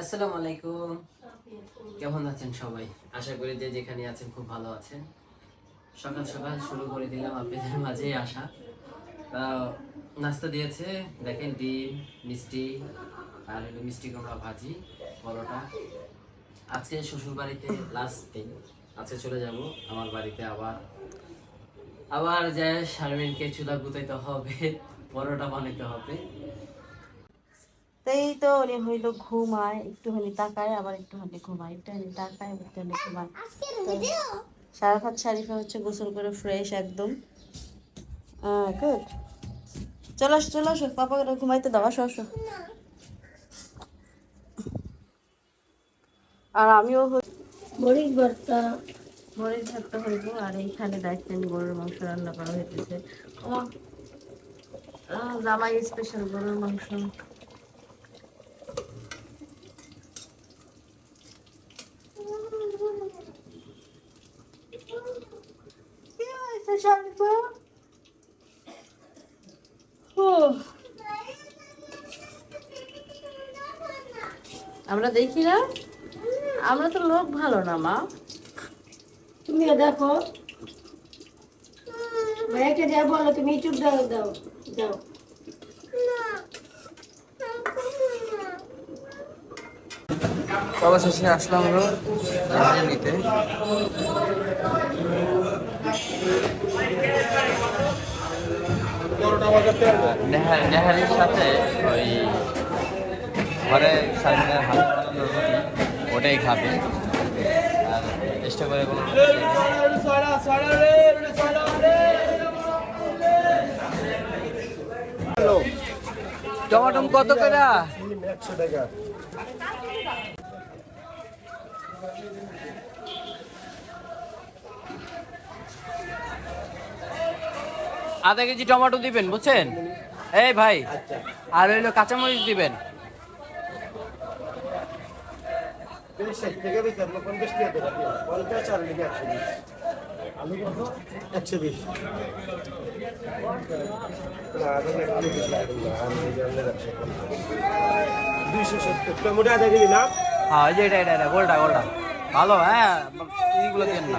আসসালামু আলাইকুম। কেমন আছেন সবাই? আশা করি যে যেখানে আছেন খুব ভালো আছেন। সকাল সকাল শুরু করে দিলাম আপনাদের মাঝেই আসা। নাস্তা দিয়েছে, দেখেন ডিম, মিষ্টি, আর হলো মিষ্টি কুমড়া ভাজি, পরোটা। আজকে শ্বশুর বাড়িতে লাস্ট দিন আজকে চলে যাব আমার বাড়িতে আবার। আবার যায় শারমিনকে চুলা গুতাইতে হবে, পরোটা বানাইতে হবে। তো এই তো উনি হইল ঘুমায় একটুখানি তাকায় আবার একটুখানি ঘুমায় একটুখানি তাকায় একটুখানি ঘুমায়। সারাফাত শারিফা হচ্ছে গোসল করে ফ্রেশ একদম। গুড চলো আসো চলো আসো পাপা ঘুমাইতে দাও আসো আসো। আর আমিও মরিচ ভর্তা। মরিচ ভর্তা হইব আর এইখানে দেখেন গরুর মাংস রান্না করা হইতেছে। জামাই স্পেশাল গরুর মাংস। ও আমরা দেখি না আমরা তো লোক ভালো না মা। তুমি দেখো। ভাইয়াকে যা বলো তুমি চুপ দাও দাও দাও। অবশেষে আসলাম নিতে। নেহারির সাথে ওই ঘরে সামনে হাত বানানো রুটি ওটাই খাবে। আর চেষ্টা করে কোনো টমাটো কত করে? আধা কেজি টমেটো দিবেন বুঝছেন? এই ভাই আর হইল কাঁচামরিচ দিবেন। দুইশো সত্তর। টমেটো আধা কেজি না হ্যাঁ এটা এটা এটা গোলটা গোলটা। ভালো হ্যাঁ এইগুলো দেন না।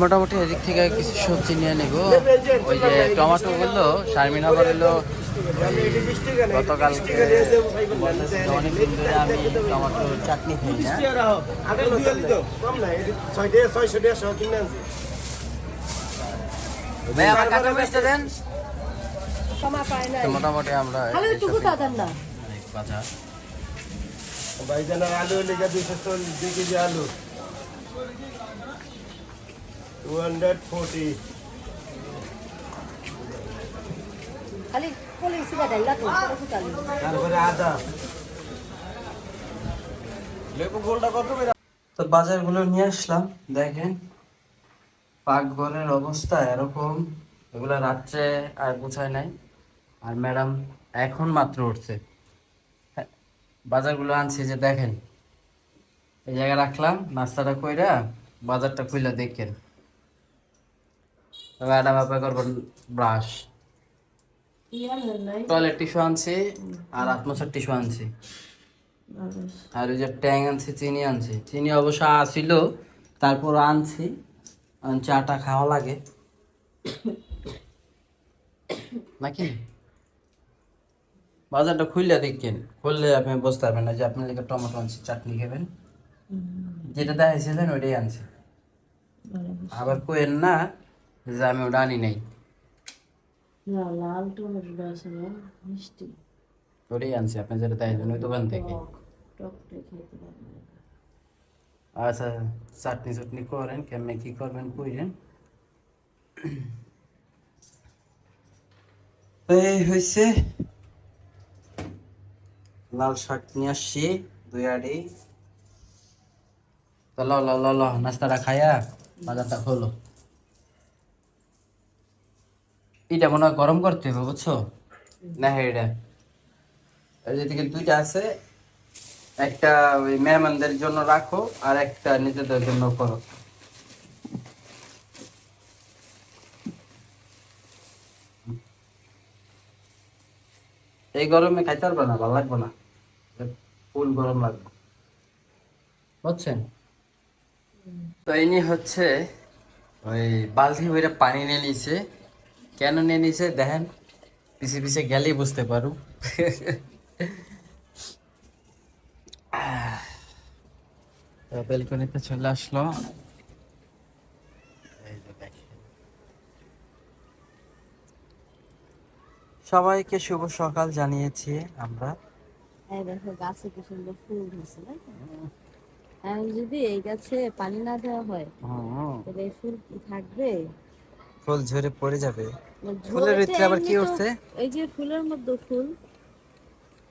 মোটামুটি এদিক থেকে কিছু সবজি নিয়ে নেব। ওই যে টমেটো বলল শারমিন আবার হলো বিশ গতকালকে অনেক দিন ধরে আমি টমেটোর চাটনি খাই না। ভাই আমার দেন? মোটামুটি আমরা আলু লেগে দুইশো চল্লিশ দুই কেজি আলু। টু হান্ড্রেড ফোর্টি খালি পলি সিগা ডাইলা তো টুকু চালু। তারপরে আদা। তো বাজারগুলো নিয়ে আসলাম দেখেন। পাকঘরের অবস্থা এরকম এগুলো রাত্রে আর গুছায় নাই। আর ম্যাডাম এখন মাত্র উঠছে। হ্যাঁ, বাজারগুলো আনছি যে দেখেন। এই জায়গায় রাখলাম নাস্তাটা কইরা বাজারটা খুইলা দেখেন। ম্যাডাম আপনি করবেন ব্রাশ। টয়লেট টিস্যু আনছি আর আত্মসার টিস্যু আনছি। আর ওই যে ট্যাং আনছি চিনি আনছি। চিনি অবশ্য আসিল তারপর আনছি। চাটা খাওয়া লাগে। নাকি? বাজারটা খুললে দেখেন খুললে আপনি বুঝতে পারবেন না যে আপনি লেগে টমেটো আনছি চাটনি খাবেন। যেটা দেখাইছিলেন ওইটাই আনছি। আবার কোয়েন না যে আমি ওটা আনি নাই না লাল টমেটো আছে না মিষ্টি ওটাই আনছি আপনি যেটা দেখাইছেন ওই দোকান থেকে আচ্ছা চাটনি চাটনি করেন কেমনে কি করবেন কইরেন এই হয়েছে লাল শাক নিয়ে আসছি দুই আড়ি তো ল ল ল ল নাস্তাটা খায়া বাজারটা খোলো এটা মনে হয় গরম করতে হবে বুঝছ? না হ্যাঁ এটা। এই দুইটা আছে। একটা ওই মেহমানদের জন্য রাখো, আর একটা নিজেদের জন্য করো। এই গরমে খাইতে পারবে না, ভালো লাগবে না। ফুল গরম লাগবে। বুঝছেন? তো ইনি হচ্ছে ওই বালতি ভরে পানি নিয়ে নিছে। কেন নিয়ে নিছে? দেখেন পিছে পিছে গেলেই বুঝতে পারু। বেলকনিতে চলে আসলো। সবাইকে শুভ সকাল জানিয়েছি আমরা। এই দেখো গাছে কি সুন্দর ফুল ধরছে তাই যদি এই গাছে পানি না দেওয়া হয় তাহলে ফুল কি থাকবে? ফুল ঝরে পড়ে যাবে। মানে ফুলের ভিতরে আবার কি উঠছে? এই যে ফুলের মধ্যে ফুল।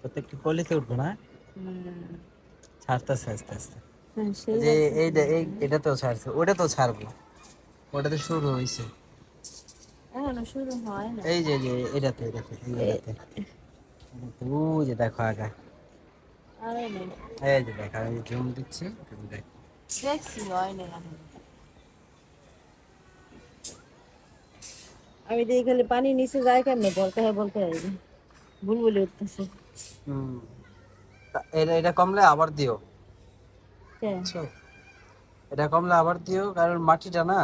প্রত্যেকটি কলিতে উঠবে না? ছাড়তেছে আস্তে আস্তে। হ্যাঁ, যে এই দে- এই এটা তো ছাড়ছে ওটা তো ছাড়বো। ওটা তো শুরু হয়েছে। এখনও শুরু হয় না। এই যে যে এটাতে এটাতে এটাতে। ওই যে দেখো আগা। আরে না। এই যে দেখো আমি জুম দিচ্ছি তুমি দেখো। দেখছি হয় না আমি দেখি খালি পানি নিচে যায় কেমনে? বলতে হয় বলতে হয় বুলবুলি উঠতেছে। হুম। এটা এটা কমলে আবার দিও। এটা কমলে আবার দিও কারণ মাটিটা না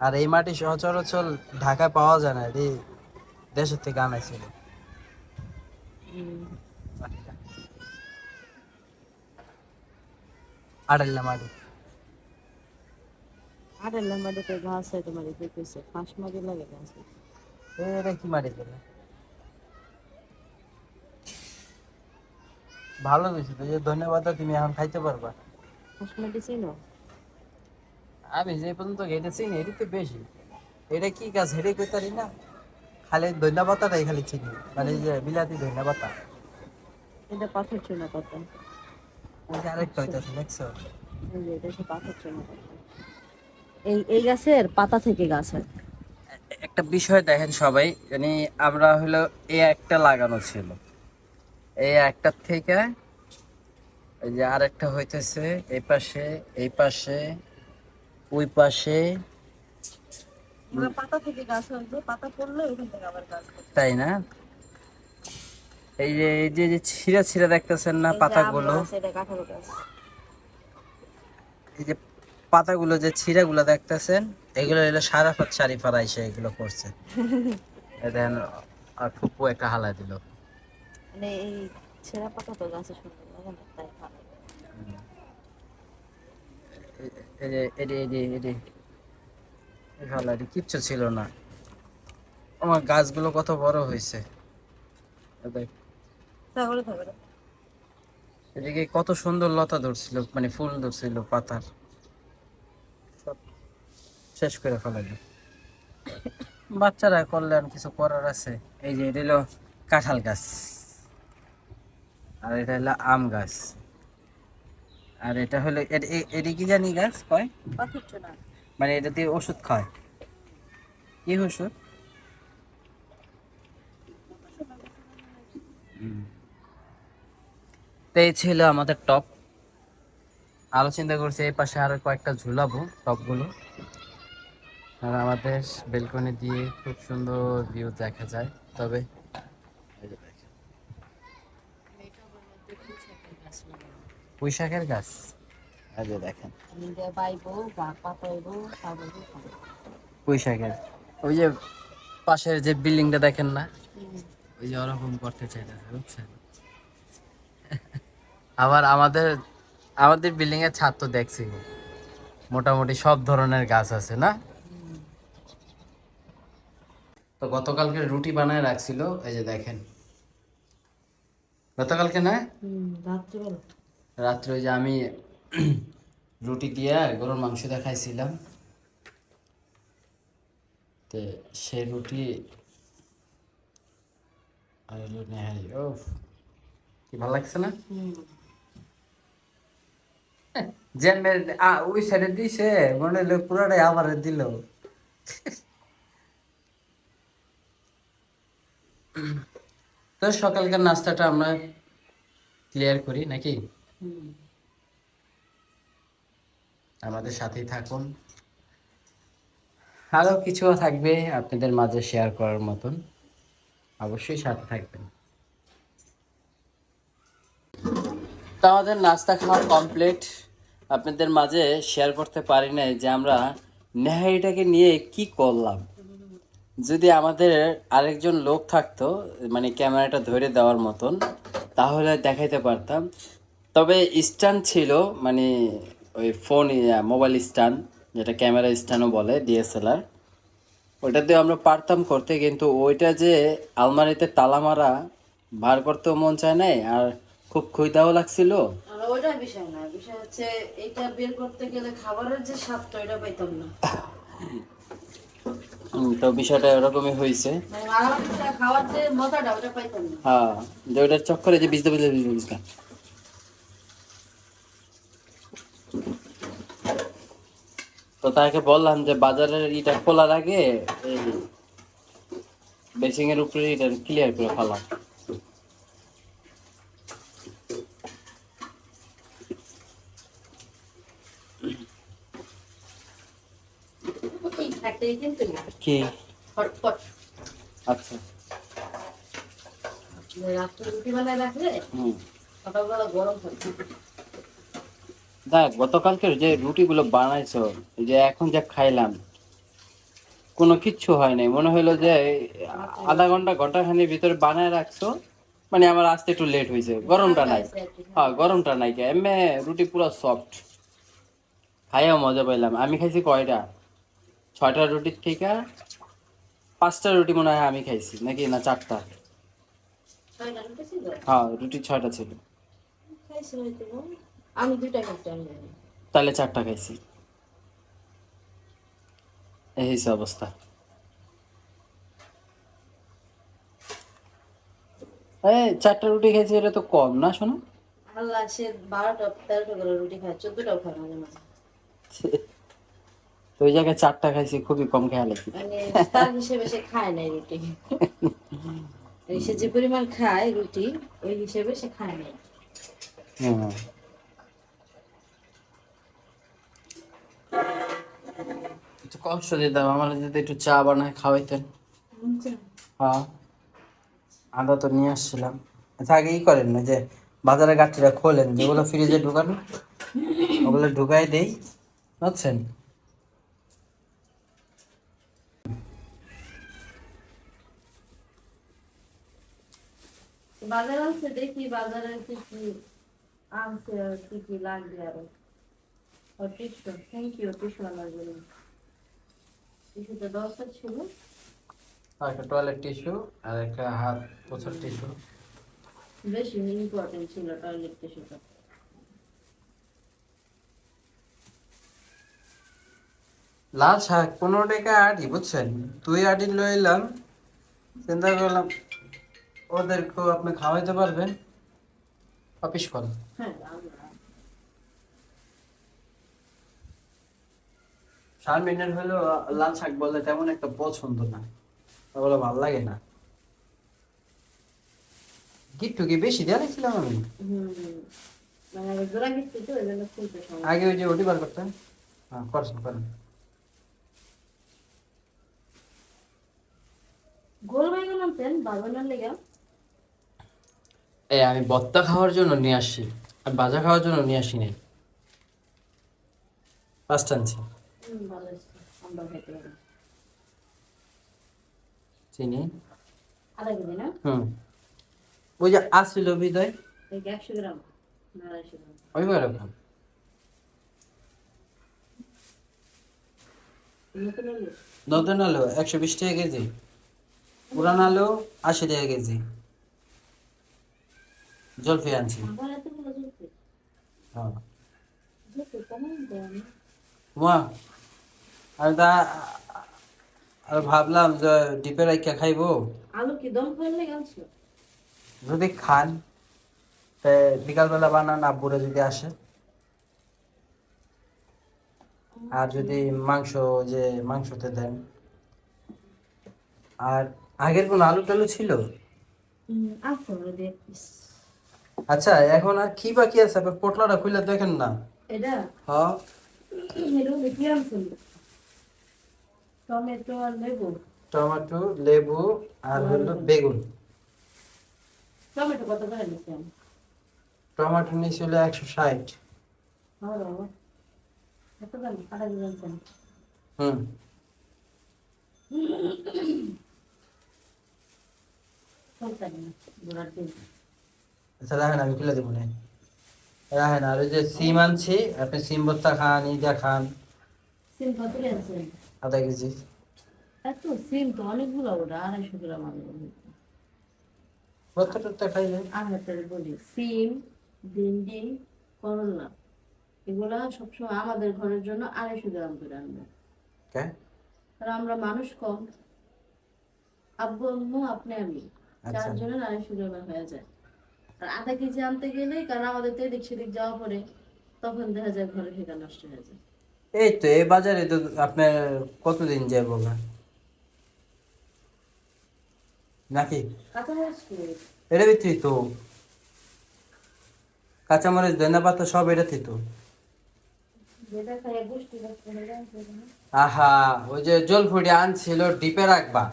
আর এই মাটি সচরাচর ঢাকায় পাওয়া যায় না এই দেশের থেকে আনাইছিল আড়াইলা মাটি। তো ঘাস হয় তোমার ফাঁস মারি লাগে ঘাস এটা কি দিল ভালো হয়েছে তো যে ধন্যবাদ তুমি এখন খাইতে পারবা। ফাঁস মাটি চিনো? আমি যে পর্যন্ত এটা চিনি এটি তো বেশি। এটা কি গাছ? হেরে কইতারি না? খালি ধন্যবাদটাই খালি চিনি মানে যে বিলাতি ধন্যবাদটা। এটা পাথর চুনা পাতা আরেকটা হইতাছে দেখছ? এটা হচ্ছে পাথর চুনা পাতা এই এই গাছের পাতা থেকে গাছ হয়। একটা বিষয় দেখেন সবাই মানে আমরা হলো এই একটা লাগানো ছিল। এই একটা থেকে এই যে আরেকটা হইতেছে এই পাশে এই পাশে ওই পাশে। পাতা থেকে গাছ পাতা পড়লে ওখান থেকে আবার গাছ তাই না? এই যে এই যে যে ছিঁড়া ছিঁড়া দেখতেছেন না পাতাগুলো? এই যে পাতাগুলো যে ছিঁড়াগুলো দেখতেছেন এগুলো হলো সারাফাত শারিফার আইসা এগুলো করছে। দেখেন আর ফুপু একটা হালা দিল। মানে এই ছেঁড়া পাতা তো গাছে সুন্দর লাগে না তাই এটি কিচ্ছু ছিল না। আমার গাছগুলো কত বড় হয়েছে। এদিকে কত সুন্দর লতা ধরছিল মানে ফুল ধরছিল পাতার। শেষ করে ফেলালো বাচ্চারা করলেন কিছু করার আছে। এই যে এটা হলো কাঁঠাল গাছ। আর এটা হলো আম গাছ। আর এটা হলো এটি কি জানি গাছ কয়? মানে এটা দিয়ে ওষুধ খায়। কি ওষুধ? এই ছিল আমাদের টপ। আরও চিন্তা করছি, এই পাশে আরও কয়েকটা ঝুলাবো টপগুলো। আর আমাদের বেলকনি দিয়ে খুব সুন্দর ভিউ দেখা যায়। তবে পুঁই শাকের গাছ। এই যে দেখেন। পুঁই শাকের ওই যে পাশের যে বিল্ডিংটা দেখেন না? ওই যে ওরকম করতে চাইতেছে বুঝছেন? আবার আমাদের আমাদের বিল্ডিং এর ছাদ তো দেখছি। মোটামুটি সব ধরনের গাছ আছে না? তো গতকালকে রুটি বানায় রাখছিল এই যে দেখেন। গতকালকে না? রাত্রে ওই যে আমি রুটি দিয়ে গরুর মাংস দেখাইছিলাম তে সেই রুটি আর হলো নেহারি ও কি ভালো লাগছে না? জ্যামে ওই সাইডে দিছে মনে হলো পুরোটাই আবার দিল। তো সকালকার নাস্তাটা আমরা ক্লিয়ার করি, নাকি? আমাদের সাথেই থাকুন। আরও কিছু থাকবে আপনাদের মাঝে শেয়ার করার মতন। অবশ্যই সাথে থাকবেন। তো আমাদের নাস্তা খাওয়া কমপ্লিট আপনাদের মাঝে শেয়ার করতে পারি নাই যে আমরা নেহারিটাকে নিয়ে কি করলাম। যদি আমাদের আরেকজন লোক থাকতো মানে ক্যামেরাটা ধরে দেওয়ার মতন তাহলে দেখাইতে পারতাম। তবে স্ট্যান্ড ছিল মানে ওই ফোন মোবাইল স্ট্যান্ড যেটা ক্যামেরা স্ট্যান্ডও বলে ডিএসএলআর। ওটা দিয়ে আমরা পারতাম করতে কিন্তু ওইটা যে আলমারিতে তালা মারা বার করতেও মন চায় নাই আর খুব ক্ষুদাও লাগছিল। ওইটা বিষয় না বিষয় হচ্ছে এটা বের করতে গেলে খাবারের যে স্বাদটা ওইটা পাইতাম না। তো বিষয়টা এরকমই হয়েছে। হ্যাঁ যে ওইটার চক্করে যে বিজতে বিজতে বিজতে তো তাকে বললাম যে বাজারের ইটা খোলার আগে বেসিং এর উপরে এটা ক্লিয়ার করে ফেলাম একটাই কিন্তু কি? ফটফট আচ্ছা। রাত্রে রুটি বানায় রাখলে হুম। সকালবেলা গরম হয়। দেখ গতকালকের যে রুটিগুলো বানাইছো যে এখন যা খাইলাম কোনো কিচ্ছু হয় নাই। মনে হলো যে আধা ঘণ্টা ঘণ্টা খানির ভিতরে বানায় রাখছো মানে আমার আসতে একটু লেট হয়েছে গরমটা নাই। হ্যাঁ গরমটা নাই এমনি রুটি পুরো সফট খাইয়াও মজা পাইলাম। আমি খাইছি কয়টা? ছয়টা রুটির থেকে পাঁচটা রুটি মনে হয় আমি খাইছি নাকি না চারটা? হ্যাঁ রুটি ছয়টা ছিল। আমি দুইটা তাহলে চারটা খাইছি। এই অবস্থা। এই চারটা রুটি খাইছি এটা তো কম না শোনো আল্লাহ সে বারোটা তেরোটা করে রুটি খায় চোদ্দটাও খায় মাঝে মাঝে তো ওই জায়গায় চারটা খাইছি খুবই কম খেয়াল আছে। মানে তার হিসেবে সে খায় নাই রুটি। সে যে পরিমাণ খায় রুটি ওই হিসেবে সে খায় নাই। হুম একটু কষ্ট দিতাম আমার যদি একটু চা বানায় খাওয়াইতেন। হ্যাঁ আদা তো নিয়ে আসছিলাম। আচ্ছা আগে ই করেন না যে খোলেন যেগুলো ফ্রিজে ঢুকানো ওগুলো ঢুকাই দেই বুঝছেন? বাজার আছে দেখি বাজারে কি কি আনছে আর কি কি লাগবে আরও। ও থ্যাংক ইউ টিসু আনার জন্য। টিসুটা দরকার ছিল। একটা টয়লেট টিস্যু আর একটা হাত পোছার টিস্যু বেশি ইম্পর্টেন্ট ছিল টয়লেট টিস্যুটা লাল শাক পনেরো টাকা আটি বুঝছেন? তুই আটি লইলাম চিন্তা করলাম ওদেরকেও আপনি খাওয়াইতে পারবেন। অফিস করো হ্যাঁ শারমিনের হলো লাল শাক বললে তেমন একটা পছন্দ না। ওগুলো ভালো লাগে না। গিট্টু কি বেশি দেওয়া রেখেছিলাম আমি আগে ওই যে ওটি বার করতেন হ্যাঁ? করছেন করেন গোল আনতেন বাগানের লেগে এই আমি বত্তা খাওয়ার জন্য নিয়ে আসছি। আর ভাজা খাওয়ার জন্য নিয়ে আসি নাই পাঁচটা আনছি চিনি? না? হুম। ওই যে আসছিল বিদয়। গ্রাম গ্রাম। ওই আলু? নতুন আলু একশো বিশ টাকা কেজি। পুরান আলু আশি টাকা কেজি। জলফি আনছি। হ্যাঁ। মা আর তা আর ভাবলাম যে ডিপে রাইকা খাইবো। আলু কি দম করে লেগে আনছো? যদি খান তে বিকালবেলা বানান আব্বুরা যদি আসে। আর যদি মাংস যে মাংসতে দেন। আর আগের কোন আলু টালু ছিল দেখ আচ্ছা এখন আর কি বাকি আছে? আপনি পোটলাটা খুলে দেখেন না। এটা? হ্যাঁ টমেটো আর লেবু। টমেটো লেবু আর হলো বেগুন। টমেটো কত করে টমেটো কত দাম আড়াই হুম। দিন। আচ্ছা রাখেন আমি খুলে দেবো না রাখেন আর ওই যে সিম আনছি আপনি সিম ভর্তা খান ইদা খান। সিম কত আনছেন। আধা কেজি। এত সিম তো অনেকগুলো ওটা আড়াইশো গ্রাম আমি ভর্তা টর্তা খাইলে? আমি আপনাদের বলি সিম ভিন্ডি করলা এগুলা সবসময় আমাদের ঘরের জন্য আড়াইশো গ্রাম করে আনবে। কারণ আমরা মানুষ কম। আব্বু আম্মু আপনি আমি। আচ্ছা। চারজনের আড়াইশো গ্রামে হয়ে যায়। আর আধা কেজি আনতে গেলে কারণ আমাদের তো এদিক সেদিক যাওয়া পরে তখন দেখা যায় ঘরে থেকে নষ্ট হয়ে যায়। এই তো এই বাজারে তো আপনার কতদিন যাব না নাকি? এটা ভিতরে তো। কাঁচামরিচ ধনে পাতা সব এটাতে তো। আহা ওই যে জল ফুটে আনছিল ডিপে রাখবা।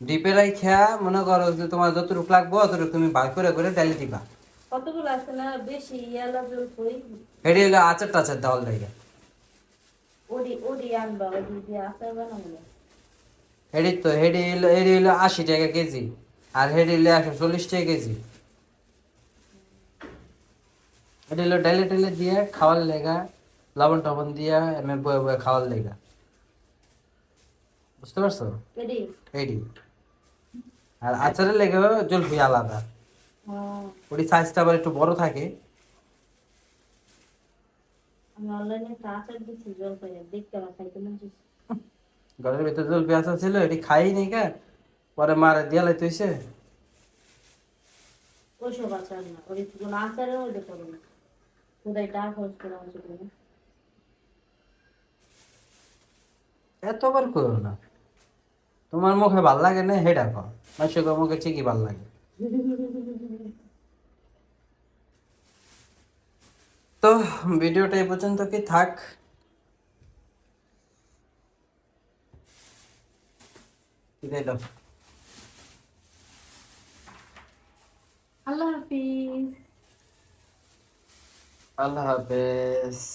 ডিপে রাখা মনে করো যে তোমার যতটুকু লাগবো অতটুকু তুমি বার করে করে ডালি দিবা। কতগুলো আছে না? বেশি ইয়ালা জল কই হেডি হলো আচার টাচার দেওয়ার লাগে ওডি ওডি আনবা ওডি দিয়ে আচার বানাবো। হেডি তো হেডি হলো হেডি হলো আশি টাকা কেজি আর হেডি হলো একশো চল্লিশ টাকা কেজি। এটা হলো ডাইলে টাইলে দিয়ে খাওয়ার লেগা লবণ টবণ দিয়ে এমনি বয়ে বয়ে খাওয়ার লেগা। বুঝতে পারছ? এডি এইটি আর আচারের লেগে জলফি আলাদা। ওটি সাইজটা আবার একটু বড় থাকে। ঘরের ভিতরে আচার ছিল এটি খাই নি কে। পরে মারে দিয়া লাইতে হইছে ওইসব আচার না ওই কোনো আচারের ওই দেখতে না। কোথায় টাকা খরচ করে আমার এতবার করো না। তোমার মুখে ভালো লাগে না? হেডা কর মানুষের মুখে ঠিকই ভালো লাগে। তো ভিডিওটা এই পর্যন্ত কি থাক? আল্লাহ হাফিজ। আল্লাহ হাফেজ।